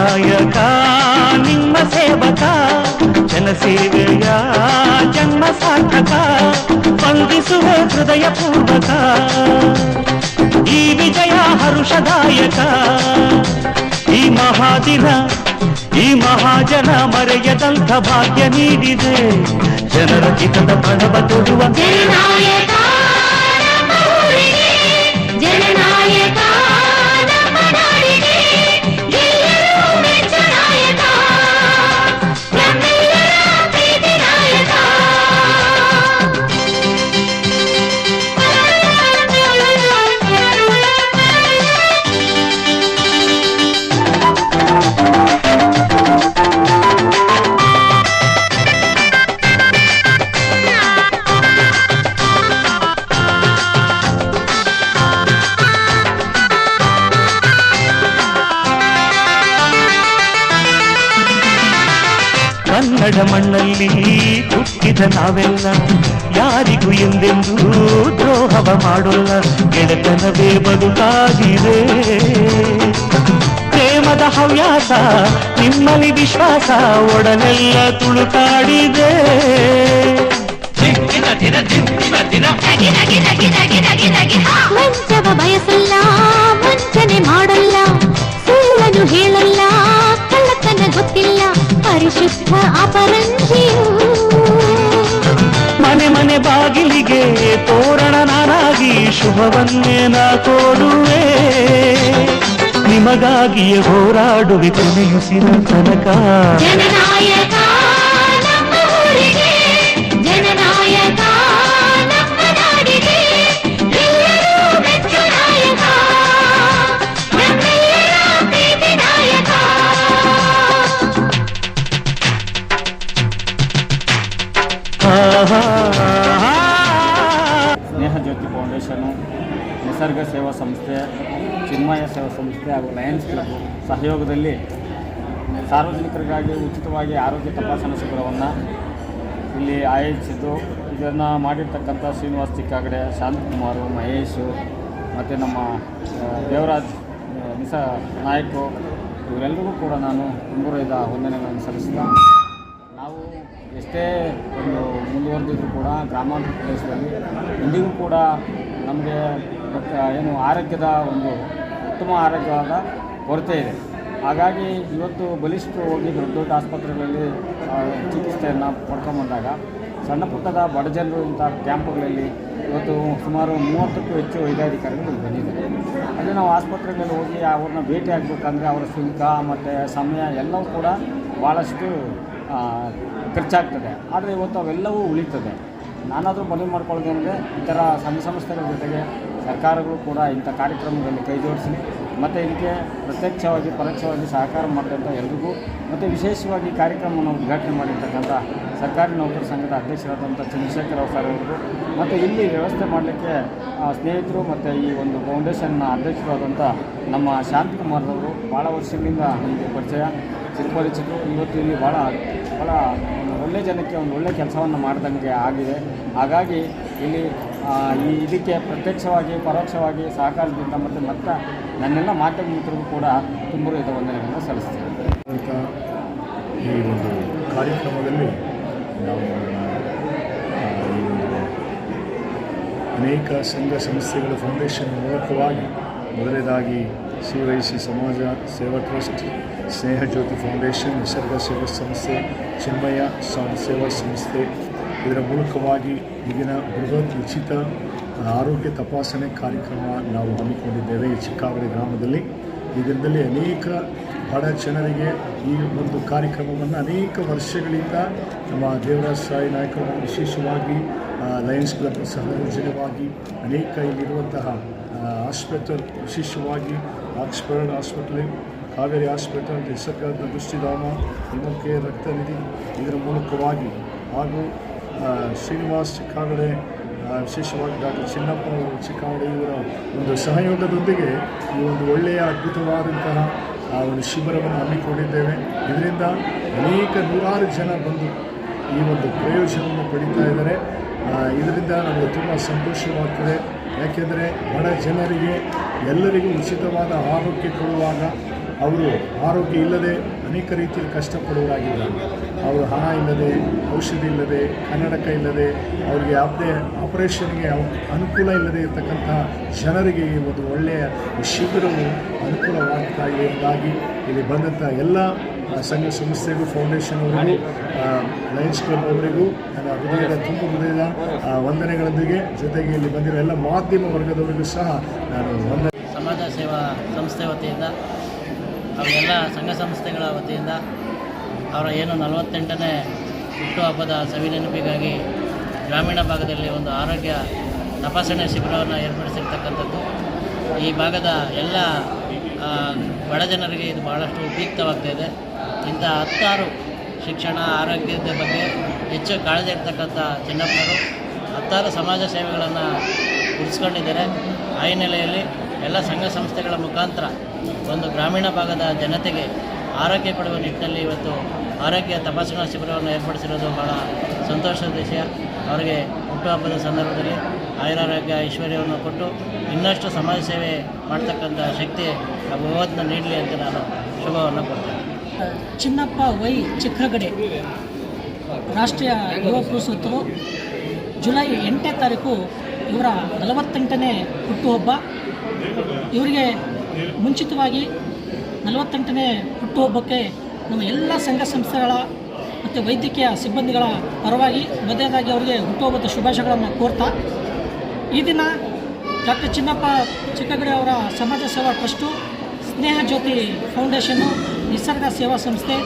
ದಾಯಕ ನಿಮ್ಮ ಸೇವಕ ಜನಸೇವೆಯ ಜನ್ಮ ಸಾರ್ಥಕ ಸ್ಪಂದಿಸುವ ಹೃದಯ ಪೂರ್ವಕ ಈ ವಿಜಯ ಹರುಷದಾಯಕ ಈ ಮಹಾದಿನ ಈ ಮಹಾಜನ ಮರೆಯದಂಥ ಭಾಗ್ಯ ನೀಡಿದೆ ಜನರ ಹಿತದ ಪಣವ ತೊಡುವ ಕನ್ನಡ ಮಣ್ಣಲ್ಲಿ ಹುಟ್ಟಿದ ನಾವೆಲ್ಲ ಯಾರಿಗೂ ಎಂದೆಂದೂ ದ್ರೋಹವ ಮಾಡೋಲ್ಲ. ಗೆಳೆತನವೇ ಬದುಕಾಗಿದೆ. ಪ್ರೇಮದ ಹವ್ಯಾಸ ನಿಮ್ಮಲ್ಲಿ ವಿಶ್ವಾಸ ಒಡನೆಲ್ಲ ತುಳುಕಾಡಿದೆ. ಮಂಚವ ಬಯಸಲ್ಲ ವಂಚನೆ ಮಾಡಲ್ಲ. ಸುಳ್ಳನು ಹೇಳಲ್ಲ. ಪರಿಶುದ್ಧ ಅಪರಂಜಿಯು. ಮನೆ ಮನೆ ಬಾಗಿಲಿಗೆ ತೋರಣ ನಾನಾಗಿ ಶುಭವನ್ನೇ ನಾ ತೋರುವೆ ನಿಮಗಾಗಿಯೇ ಹೋರಾಡುವೆ ಕೊನೆಯುಸಿನ ತನಕ. ಸೇವಾ ಸಂಸ್ಥೆ, ಚಿನ್ಮಯ ಸೇವಾ ಸಂಸ್ಥೆ ಹಾಗೂ ಲಯನ್ಸ್ ಕ್ಲಬ್ ಸಹಯೋಗದಲ್ಲಿ ಸಾರ್ವಜನಿಕರಿಗಾಗಿ ಉಚಿತವಾಗಿ ಆರೋಗ್ಯ ತಪಾಸಣಾ ಶಿಬಿರವನ್ನು ಇಲ್ಲಿ ಆಯೋಜಿಸಿದ್ದು. ಇದನ್ನು ಮಾಡಿರ್ತಕ್ಕಂಥ ಶ್ರೀನಿವಾಸ್ ಚಿಕ್ಕಾಗಡೆ ಶಾಂತಕುಮಾರು ಮಹೇಶು ಮತ್ತು ನಮ್ಮ ದೇವರಾಜ್ ನಿಸ ನಾಯಕು ಇವರೆಲ್ಲರಿಗೂ ಕೂಡ ನಾನು ಮುಂದುವರೆದ ವಂದನೆಗಳನ್ನು ಸಲ್ಲಿಸಿದ ನಾವು ಎಷ್ಟೇ ಒಂದು ಮುಂದುವರೆದಿದ್ರು ಕೂಡ ಗ್ರಾಮಾಂತರ ಪ್ರದೇಶದಲ್ಲಿ ಇಂದಿಗೂ ಕೂಡ ನಮಗೆ ಏನು ಆರೋಗ್ಯದ ಒಂದು ಉತ್ತಮ ಆರೋಗ್ಯವಾದ ಕೊರತೆ ಇದೆ. ಹಾಗಾಗಿ ಇವತ್ತು ಬಲಿಷ್ಠ ಹೋಗಿ ದೊಡ್ಡ ದೊಡ್ಡ ಆಸ್ಪತ್ರೆಗಳಲ್ಲಿ ಚಿಕಿತ್ಸೆಯನ್ನು ಪಡ್ಕೊಂಬಂದಾಗ ಸಣ್ಣ ಪುಟ್ಟದ ಬಡ ಜನರು ಇಂಥ ಕ್ಯಾಂಪ್ಗಳಲ್ಲಿ ಇವತ್ತು ಸುಮಾರು ಮೂವತ್ತಕ್ಕೂ ಹೆಚ್ಚು ವೈದ್ಯಾಧಿಕಾರಿಗಳು ಬಂದಿದ್ದಾರೆ. ಅದೇ ನಾವು ಆಸ್ಪತ್ರೆಗಳಲ್ಲಿ ಹೋಗಿ ಅವ್ರನ್ನ ಭೇಟಿ ಆಗಬೇಕಂದ್ರೆ ಅವರ ಶುಲ್ಕ ಮತ್ತು ಸಮಯ ಎಲ್ಲವೂ ಕೂಡ ಭಾಳಷ್ಟು ಖರ್ಚಾಗ್ತದೆ. ಆದರೆ ಇವತ್ತು ಅವೆಲ್ಲವೂ ಉಳಿತದೆ. ನಾನಾದರೂ ಮನವಿ ಮಾಡ್ಕೊಳ್ಳೋದಂದರೆ ಈ ಥರ ಸಂಘ ಸಂಸ್ಥೆಗಳ ಜೊತೆಗೆ ಸರ್ಕಾರಗಳು ಕೂಡ ಇಂಥ ಕಾರ್ಯಕ್ರಮಗಳಲ್ಲಿ ಕೈ ಜೋಡಿಸಿ ಮತ್ತು ಇದಕ್ಕೆ ಪ್ರತ್ಯಕ್ಷವಾಗಿ, ಪರೋಕ್ಷವಾಗಿ ಸಹಕಾರ ಮಾಡಿದಂಥ ಎಲ್ರಿಗೂ ಮತ್ತು ವಿಶೇಷವಾಗಿ ಕಾರ್ಯಕ್ರಮವನ್ನು ಉದ್ಘಾಟನೆ ಮಾಡಿರ್ತಕ್ಕಂಥ ಸರ್ಕಾರಿ ನೌಕರ ಸಂಘದ ಅಧ್ಯಕ್ಷರಾದಂಥ ಚಂದ್ರಶೇಖರ್ ಸರ್ ಅವರು ಮತ್ತು ಇಲ್ಲಿ ವ್ಯವಸ್ಥೆ ಮಾಡಲಿಕ್ಕೆ ಸ್ನೇಹಿತರು ಮತ್ತು ಈ ಒಂದು ಫೌಂಡೇಶನ್ನ ಅಧ್ಯಕ್ಷರಾದಂಥ ನಮ್ಮ ಶಾಂತಕುಮಾರ್ದವರು ಭಾಳ ವರ್ಷಗಳಿಂದ ನಮಗೆ ಪರಿಚಯ ಚಿರಪರಿಚಿತರು ಇವತ್ತು ಇಲ್ಲಿ ಭಾಳ ಭಾಳ ಒಂದು ಒಳ್ಳೆಯ ಜನಕ್ಕೆ ಒಂದು ಒಳ್ಳೆಯ ಕೆಲಸವನ್ನು ಮಾಡಿದಂಗೆ ಆಗಿದೆ. ಹಾಗಾಗಿ ಇಲ್ಲಿ ಈ ಇದಕ್ಕೆ ಪ್ರತ್ಯಕ್ಷವಾಗಿ, ಪರೋಕ್ಷವಾಗಿ ಸಹಕಾರದಿಂದ ಮತ್ತು ಮತ್ತ ನನ್ನೆಲ್ಲ ಮಾಧ್ಯಮ ಮಿತ್ರರಿಗೂ ಕೂಡ ತುಂಬ ವಂದನೆಗಳನ್ನು ಸಲ್ಲಿಸ್ತೀನಿ ಈ ಒಂದು ಕಾರ್ಯಕ್ರಮದಲ್ಲಿ ನಾವು ಅನೇಕ ಸಂಘ ಸಂಸ್ಥೆಗಳ ಫೌಂಡೇಶನ್ ಮೂಲಕವಾಗಿ ಮೊದಲನೇದಾಗಿ ಸಿ ಸಮಾಜ ಸೇವಾ ಟ್ರಸ್ಟ್, ಸ್ನೇಹ ಜ್ಯೋತಿ ಫೌಂಡೇಶನ್ ನಿಸರ್ಗ ಸೇವಾ ಸಂಸ್ಥೆ, ಚಿನ್ಮಯ ಸೇವಾ ಸಂಸ್ಥೆ ಇದರ ಮೂಲಕವಾಗಿ ಈಗಿನ ಬೃಹತ್ ಉಚಿತ ಆರೋಗ್ಯ ತಪಾಸಣೆ ಕಾರ್ಯಕ್ರಮ ನಾವು ಹಮ್ಮಿಕೊಂಡಿದ್ದೇವೆ ಈ ಚಿಕ್ಕಾವಳಿ ಗ್ರಾಮದಲ್ಲಿ. ಇದರಿಂದಲೇ ಅನೇಕ ಬಡ ಜನರಿಗೆ ಈ ಒಂದು ಕಾರ್ಯಕ್ರಮವನ್ನು ಅನೇಕ ವರ್ಷಗಳಿಂದ ನಮ್ಮ ದೇವರಾಜ್ ಸಾಯಿ ನಾಯಕರು ವಿಶೇಷವಾಗಿ ಲಯನ್ಸ್ ಕ್ಲಬ್ ಸಹಯೋಜನವಾಗಿ ಅನೇಕ ಇಲ್ಲಿರುವಂತಹ ಆಸ್ಪತ್ರೆ ವಿಶೇಷವಾಗಿ ಆಕ್ಸ್ಫರ್ಡ್ ಹಾಸ್ಪಿಟಲ್, ಕಾವೇರಿ ಆಸ್ಪತ್ರೆ ನಿಸರ್ಗದ ದೃಷ್ಟಿಧಾಮ, ಹಿಮಕ್ಕೆ ರಕ್ತ ನಿಧಿ ಇದರ ಮೂಲಕವಾಗಿ ಹಾಗೂ ಶ್ರೀನಿವಾಸ್ ಚಿಕ್ಕಾಗಡೆ ವಿಶೇಷವಾಗಿ ಡಾಕ್ಟರ್ ಚಿನ್ನಪ್ಪ ಅವರು ಚಿಕ್ಕಾಗಡೆ ಇವರ ಒಂದು ಸಹಯೋಗದೊಂದಿಗೆ ಈ ಒಂದು ಒಳ್ಳೆಯ ಅದ್ಭುತವಾದಂತಹ ಆ ಒಂದು ಶಿಬಿರವನ್ನು ಹಮ್ಮಿಕೊಂಡಿದ್ದೇವೆ. ಇದರಿಂದ ಅನೇಕ ನೂರಾರು ಜನ ಬಂದು ಈ ಒಂದು ಪ್ರಯೋಜನವನ್ನು ಪಡೀತಾ ಇದ್ದಾರೆ. ಇದರಿಂದ ನಮಗೆ ತುಂಬ ಸಂತೋಷವಾಗ್ತದೆ. ಯಾಕೆಂದರೆ ಬಡ ಜನರಿಗೆ, ಎಲ್ಲರಿಗೂ ಉಚಿತವಾದ ಆರೋಗ್ಯ ಕೊಡುವಾಗ ಅವರು ಆರೋಗ್ಯ ಇಲ್ಲದೆ ಅನೇಕ ರೀತಿಯಲ್ಲಿ ಕಷ್ಟಪಡುವರಾಗಿದ್ದಾರೆ ಅವರು ಹಣ ಇಲ್ಲದೆ ಔಷಧಿ ಇಲ್ಲದೆ ಕನ್ನಡಕ ಇಲ್ಲದೆ ಅವರಿಗೆ ಯಾವುದೇ ಆಪರೇಷನ್ಗೆ ಅವ್- ಅನುಕೂಲ ಇಲ್ಲದೆ ಇರತಕ್ಕಂಥ ಜನರಿಗೆ ಈ ಒಂದು ಒಳ್ಳೆಯ ಶಿಬಿರವು ಅನುಕೂಲವಾಗ್ತಾ ಇದೆ ಎಂಬುದಾಗಿ ಇಲ್ಲಿ ಬಂದಂಥ ಎಲ್ಲ ಸಂಘ ಸಂಸ್ಥೆಗೂ ಫೌಂಡೇಶನ್ ಅವರಿಗೂ ಲಯನ್ಸ್ ಕ್ಲಬ್ ಅವರಿಗೂ ನನ್ನ ಹೃದಯದ ತುಂಬ ಹೃದಯದ ಆ, ವಂದನೆಗಳೊಂದಿಗೆ ಜೊತೆಗೆ ಇಲ್ಲಿ ಬಂದಿರೋ ಎಲ್ಲ ಮಾಧ್ಯಮ ವರ್ಗದವರಿಗೂ ಸಹ ನಾನು ವಂದನೆ. ಸಮಾಜ ಸೇವಾ ಸಂಸ್ಥೆ ವತಿಯಿಂದ ಅವರೆಲ್ಲ ಸಂಘ ಸಂಸ್ಥೆಗಳ ವತಿಯಿಂದ ಅವರ ಏನು ನಲವತ್ತೆಂಟನೇ ಹುಟ್ಟುಹಬ್ಬದ ಸವಿನೆನಪಿಗಾಗಿ ಗ್ರಾಮೀಣ ಭಾಗದಲ್ಲಿ ಒಂದು ಆರೋಗ್ಯ ತಪಾಸಣೆ ಶಿಬಿರವನ್ನು ಏರ್ಪಡಿಸಿರ್ತಕ್ಕಂಥದ್ದು. ಈ ಭಾಗದ ಎಲ್ಲ ಬಡ ಜನರಿಗೆ ಇದು ಬಹಳಷ್ಟು ಉಪಯುಕ್ತವಾಗ್ತಾಯಿದೆ. ಇಂಥ ಹತ್ತಾರು ಶಿಕ್ಷಣ, ಆರೋಗ್ಯದ ಬಗ್ಗೆ ಹೆಚ್ಚು ಕಾಳಜಿ ಇರ್ತಕ್ಕಂಥ ಚಿನ್ನಪ್ಪರು ಹತ್ತಾರು ಸಮಾಜ ಸೇವೆಗಳನ್ನು ಉಳಿಸ್ಕೊಂಡಿದ್ದಾರೆ. ಆ ಹಿನ್ನೆಲೆಯಲ್ಲಿ ಎಲ್ಲ ಸಂಘ ಸಂಸ್ಥೆಗಳ ಮುಖಾಂತರ ಒಂದು ಗ್ರಾಮೀಣ ಭಾಗದ ಜನತೆಗೆ ಆರೋಗ್ಯ ಕೊಡುವ ನಿಟ್ಟಿನಲ್ಲಿ ಇವತ್ತು ಆರೋಗ್ಯ ತಪಾಸಣಾ ಶಿಬಿರವನ್ನು ಏರ್ಪಡಿಸಿರೋದು ಬಹಳ ಸಂತೋಷದ ವಿಷಯ. ಅವರಿಗೆ ಹುಟ್ಟುಹಬ್ಬದ ಸಂದರ್ಭದಲ್ಲಿ ಆಯುರಾರೋಗ್ಯ ಐಶ್ವರ್ಯವನ್ನು ಕೊಟ್ಟು ಇನ್ನಷ್ಟು ಸಮಾಜ ಸೇವೆ ಮಾಡ್ತಕ್ಕಂಥ ಶಕ್ತಿ ಭಗವತ್ನ ನೀಡಲಿ ಅಂತ ನಾನು ಶುಭವನ್ನು ಕೊಡ್ತೇನೆ ಚಿನ್ನಪ್ಪ ವೈ ಚಿಕ್ಕಗಡೆ ರಾಷ್ಟ್ರೀಯ ಯುವ ಪುರಸ್ಕೃತರು ಜುಲೈ ಎಂಟನೇ ತಾರೀಕು ಇವರ ನಲವತ್ತೆಂಟನೇ ಹುಟ್ಟುಹಬ್ಬ. ಇವರಿಗೆ ಮುಂಚಿತವಾಗಿ ನಲವತ್ತೆಂಟನೇ ಹುಟ್ಟುಹಬ್ಬಕ್ಕೆ ನಮ್ಮ ಎಲ್ಲ ಸಂಘ ಸಂಸ್ಥೆಗಳ ಮತ್ತು ವೈದ್ಯಕೀಯ ಸಿಬ್ಬಂದಿಗಳ ಪರವಾಗಿ ಮೊದಲನೇದಾಗಿ ಅವರಿಗೆ ಹುಟ್ಟುಹಬ್ಬದ ಶುಭಾಶಯಗಳನ್ನು ಕೋರ್ತಾ, ಈ ದಿನ ಡಾಕ್ಟರ್ ಚಿನ್ನಪ್ಪ ಚಿಕ್ಕಗಡೆ ಅವರ ಸಮಾಜ ಸೇವಾ ಟ್ರಸ್ಟು, ಸ್ನೇಹ ಜ್ಯೋತಿ ಫೌಂಡೇಶನ್ನು ನಿಸರ್ಗ ಸೇವಾ ಸಂಸ್ಥೆ,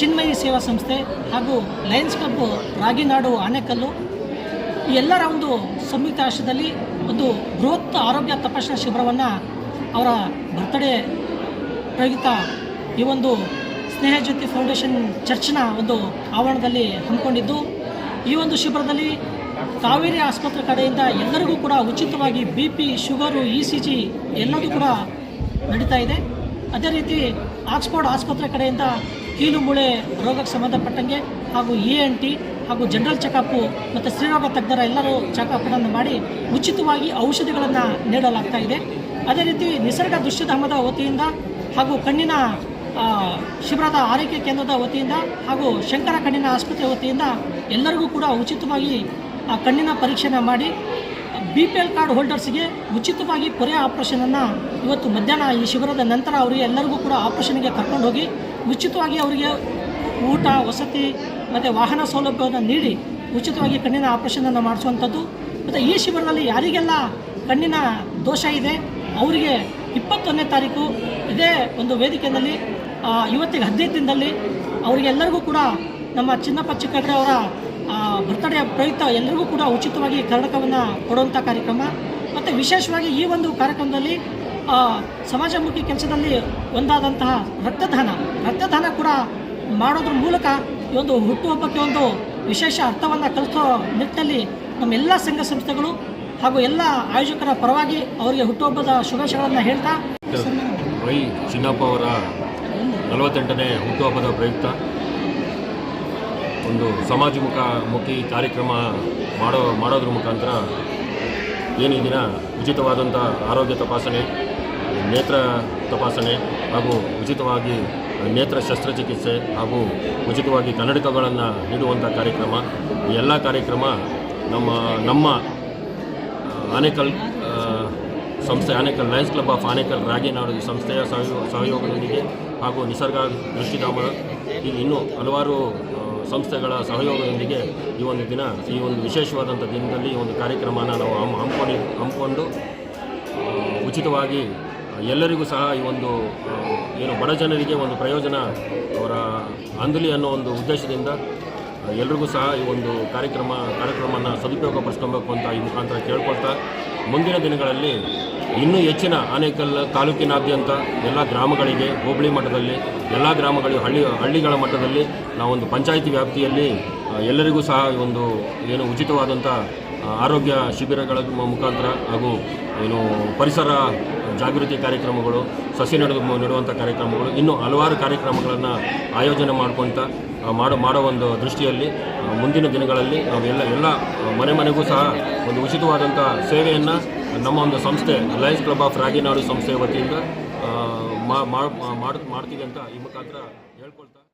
ಚಿನ್ಮಯಿ ಸೇವಾ ಸಂಸ್ಥೆ ಹಾಗೂ ಲಯನ್ಸ್ ಕ್ಲಬ್ ರಾಗಿನಾಡು ಆನೆಕಲ್ಲು ಈ ಎಲ್ಲರ ಒಂದು ಸಂಯುಕ್ತ ಆಶ್ರಯದಲ್ಲಿ ಒಂದು ಬೃಹತ್ ಆರೋಗ್ಯ ತಪಾಸಣಾ ಶಿಬಿರವನ್ನು ಅವರ ಬರ್ತ್ಡೇ ಪ್ರಯುಕ್ತ ಈ ಒಂದು ಸ್ನೇಹ ಜ್ಯೋತಿ ಫೌಂಡೇಶನ್ ಚರ್ಚ್ನ ಒಂದು ಆವರಣದಲ್ಲಿ ಹಮ್ಮಿಕೊಂಡಿದ್ದು, ಈ ಒಂದು ಶಿಬಿರದಲ್ಲಿ ಕಾವೇರಿ ಆಸ್ಪತ್ರೆ ಕಡೆಯಿಂದ ಎಲ್ಲರಿಗೂ ಕೂಡ ಉಚಿತವಾಗಿ B P, sugar, E C G ಎಲ್ಲದೂ ಕೂಡ ನಡೀತಾ ಇದೆ. ಅದೇ ರೀತಿ ಆಕ್ಸ್ಫೋರ್ಡ್ ಆಸ್ಪತ್ರೆ ಕಡೆಯಿಂದ ಕೀಲು ಮೂಳೆ ರೋಗಕ್ಕೆ ಸಂಬಂಧಪಟ್ಟಂಗೆ ಹಾಗೂ ಇ ಎನ್ ಟಿ ಹಾಗೂ ಜನರಲ್ ಚೆಕಪ್ಪು ಮತ್ತು ಸ್ತ್ರೀರೋಗ ತಜ್ಞರ ಎಲ್ಲರೂ ಚೆಕಪ್ಗಳನ್ನು ಮಾಡಿ ಉಚಿತವಾಗಿ ಔಷಧಿಗಳನ್ನು ನೀಡಲಾಗ್ತಾ ಇದೆ. ಅದೇ ರೀತಿ ನಿಸರ್ಗ ದುಶ್ಯಧಾಮದ ವತಿಯಿಂದ ಹಾಗೂ ಕಣ್ಣಿನ ಶಿಬಿರದ ಆರೈಕೆ ಕೇಂದ್ರದ ವತಿಯಿಂದ ಹಾಗೂ ಶಂಕರ ಕಣ್ಣಿನ ಆಸ್ಪತ್ರೆ ವತಿಯಿಂದ ಎಲ್ಲರಿಗೂ ಕೂಡ ಉಚಿತವಾಗಿ, ಆ, ಕಣ್ಣಿನ ಪರೀಕ್ಷೆನ ಮಾಡಿ ಬಿ ಪಿ ಎಲ್ ಕಾರ್ಡ್ ಹೋಲ್ಡರ್ಸ್ಗೆ ಉಚಿತವಾಗಿ ಪೊರೆ ಆಪ್ರೇಷನನ್ನು ಇವತ್ತು ಮಧ್ಯಾಹ್ನ ಈ ಶಿಬಿರದ ನಂತರ ಅವರಿಗೆ ಎಲ್ಲರಿಗೂ ಕೂಡ ಆಪ್ರೇಷನ್ಗೆ ಕರ್ಕೊಂಡು ಹೋಗಿ ಉಚಿತವಾಗಿ ಅವರಿಗೆ ಊಟ, ವಸತಿ ಮತ್ತು ವಾಹನ ಸೌಲಭ್ಯವನ್ನು ನೀಡಿ ಉಚಿತವಾಗಿ ಕಣ್ಣಿನ ಆಪ್ರೇಷನನ್ನು ಮಾಡಿಸುವಂಥದ್ದು. ಮತ್ತು ಈ ಶಿಬಿರದಲ್ಲಿ ಯಾರಿಗೆಲ್ಲ ಕಣ್ಣಿನ ದೋಷ ಇದೆ ಅವರಿಗೆ ಇಪ್ಪತ್ತೊಂದನೇ ತಾರೀಕು ಇದೇ ಒಂದು ವೇದಿಕೆಯಲ್ಲಿ ಇವತ್ತಿಗೆ ಹದಿನೈದು ದಿನದಲ್ಲಿ ಅವರಿಗೆಲ್ಲರಿಗೂ ಕೂಡ ನಮ್ಮ ಚಿನ್ನಪ್ಪ ಚಿಕ್ಕಡ್ರೆ ಅವರ ಬರ್ತಡೇ ಪ್ರಯುಕ್ತ ಎಲ್ಲರಿಗೂ ಕೂಡ ಉಚಿತವಾಗಿ ಕರ್ನಾಟಕವನ್ನು ಕೊಡುವಂಥ ಕಾರ್ಯಕ್ರಮ. ಮತ್ತು ವಿಶೇಷವಾಗಿ ಈ ಒಂದು ಕಾರ್ಯಕ್ರಮದಲ್ಲಿ ಸಮಾಜಮುಖಿ ಕೆಲಸದಲ್ಲಿ ಒಂದಾದಂತಹ ರಕ್ತದಾನ. ರಕ್ತದಾನ ಕೂಡ ಮಾಡೋದ್ರ ಮೂಲಕ ಈ ಒಂದು ಹುಟ್ಟುಹಬ್ಬಕ್ಕೆ ಒಂದು ವಿಶೇಷ ಅರ್ಥವನ್ನು ಕಲಿಸೋ ನಿಟ್ಟಿನಲ್ಲಿ ನಮ್ಮೆಲ್ಲ ಸಂಘ ಸಂಸ್ಥೆಗಳು ಹಾಗೂ ಎಲ್ಲ ಆಯೋಜಕರ ಪರವಾಗಿ ಅವರಿಗೆ ಹುಟ್ಟುಹಬ್ಬದ ಶುಭಾಶಯಗಳನ್ನು ಹೇಳ್ತಾ ವೈ ಚಿನ್ನಪ್ಪ ಅವರ ನಲವತ್ತೆಂಟನೇ ಹುಟ್ಟುಹಬ್ಬದ ಪ್ರಯುಕ್ತ ಒಂದು ಸಮಾಜಮುಖ ಮುಖಿ ಕಾರ್ಯಕ್ರಮ ಮಾಡೋ ಮಾಡೋದ್ರ ಮುಖಾಂತರ ಏನು ಈ ದಿನ ಉಚಿತವಾದಂಥ ಆರೋಗ್ಯ ತಪಾಸಣೆ, ನೇತ್ರ ತಪಾಸಣೆ ಹಾಗೂ ಉಚಿತವಾಗಿ ನೇತ್ರ ಶಸ್ತ್ರಚಿಕಿತ್ಸೆ ಹಾಗೂ ಉಚಿತವಾಗಿ ಕನ್ನಡಕಗಳನ್ನು ನೀಡುವಂಥ ಕಾರ್ಯಕ್ರಮ ಎಲ್ಲ ಕಾರ್ಯಕ್ರಮ ನಮ್ಮ ನಮ್ಮ ಆನೇಕಲ್ ಸಂಸ್ಥೆ Anekal lions club of Anekal Raginadu ಈ ಸಂಸ್ಥೆಯ ಸಹಯೋ, ಸಹಯೋಗದೊಂದಿಗೆ ಹಾಗೂ ನಿಸರ್ಗ ದೃಷ್ಟಿಧಾಮ ಈ ಇನ್ನೂ ಹಲವಾರು ಸಂಸ್ಥೆಗಳ ಸಹಯೋಗದೊಂದಿಗೆ ಈ ಒಂದು ದಿನ, ಈ ಒಂದು ವಿಶೇಷವಾದಂಥ ದಿನದಲ್ಲಿ ಈ ಒಂದು ಕಾರ್ಯಕ್ರಮನ ನಾವು ಹಮ್ಮಿ ಹಮ್ಮಿಕೊಂಡು ಉಚಿತವಾಗಿ ಎಲ್ಲರಿಗೂ ಸಹ ಈ ಒಂದು ಏನು ಬಡ ಜನರಿಗೆ ಒಂದು ಪ್ರಯೋಜನ ಅವರ ಅಂದಲಿ ಅನ್ನೋ ಒಂದು ಉದ್ದೇಶದಿಂದ ಎಲ್ರಿಗೂ ಸಹ ಈ ಒಂದು ಕಾರ್ಯಕ್ರಮ, ಕಾರ್ಯಕ್ರಮನ ಸದುಪಯೋಗಪಡಿಸ್ಕೊಬೇಕು ಅಂತ ಈ ಮುಖಾಂತರ ಕೇಳ್ಕೊಳ್ತಾ ಮುಂದಿನ ದಿನಗಳಲ್ಲಿ ಇನ್ನೂ ಹೆಚ್ಚಿನ ಆನೇಕಲ್ ತಾಲೂಕಿನಾದ್ಯಂತ ಎಲ್ಲ ಗ್ರಾಮಗಳಿಗೆ, ಹೋಬಳಿ ಮಟ್ಟದಲ್ಲಿ, ಎಲ್ಲ ಗ್ರಾಮಗಳು, ಹಳ್ಳಿ, ಹಳ್ಳಿಗಳ ಮಟ್ಟದಲ್ಲಿ ನಾವೊಂದು ಪಂಚಾಯಿತಿ ವ್ಯಾಪ್ತಿಯಲ್ಲಿ ಎಲ್ಲರಿಗೂ ಸಹ ಒಂದು ಏನು ಉಚಿತವಾದಂಥ ಆರೋಗ್ಯ ಶಿಬಿರಗಳ ಮುಖಾಂತರ ಹಾಗೂ ಏನು ಪರಿಸರ ಜಾಗೃತಿ ಕಾರ್ಯಕ್ರಮಗಳು, ಸಸಿ ನೆಡು ನೆಡುವಂಥ ಕಾರ್ಯಕ್ರಮಗಳು, ಇನ್ನೂ ಹಲವಾರು ಕಾರ್ಯಕ್ರಮಗಳನ್ನು ಆಯೋಜನೆ ಮಾಡ್ಕೊಂತ ಮಾಡೋ ಮಾಡೋ ಒಂದು ದೃಷ್ಟಿಯಲ್ಲಿ ಮುಂದಿನ ದಿನಗಳಲ್ಲಿ ನಾವು ಎಲ್ಲ ಎಲ್ಲ ಮನೆ ಮನೆಗೂ ಸಹ ಒಂದು ಉಚಿತವಾದಂಥ ಸೇವೆಯನ್ನು ನಮ್ಮ ಒಂದು ಸಂಸ್ಥೆ ಲಯನ್ಸ್ ಕ್ಲಬ್ ಆಫ್ ರಾಗಿನಾಡು ಸಂಸ್ಥೆಯ ವತಿಯಿಂದ ಮಾಡ್ತೀವಿ ಅಂತ ಈ ಮುಖಾಂತರ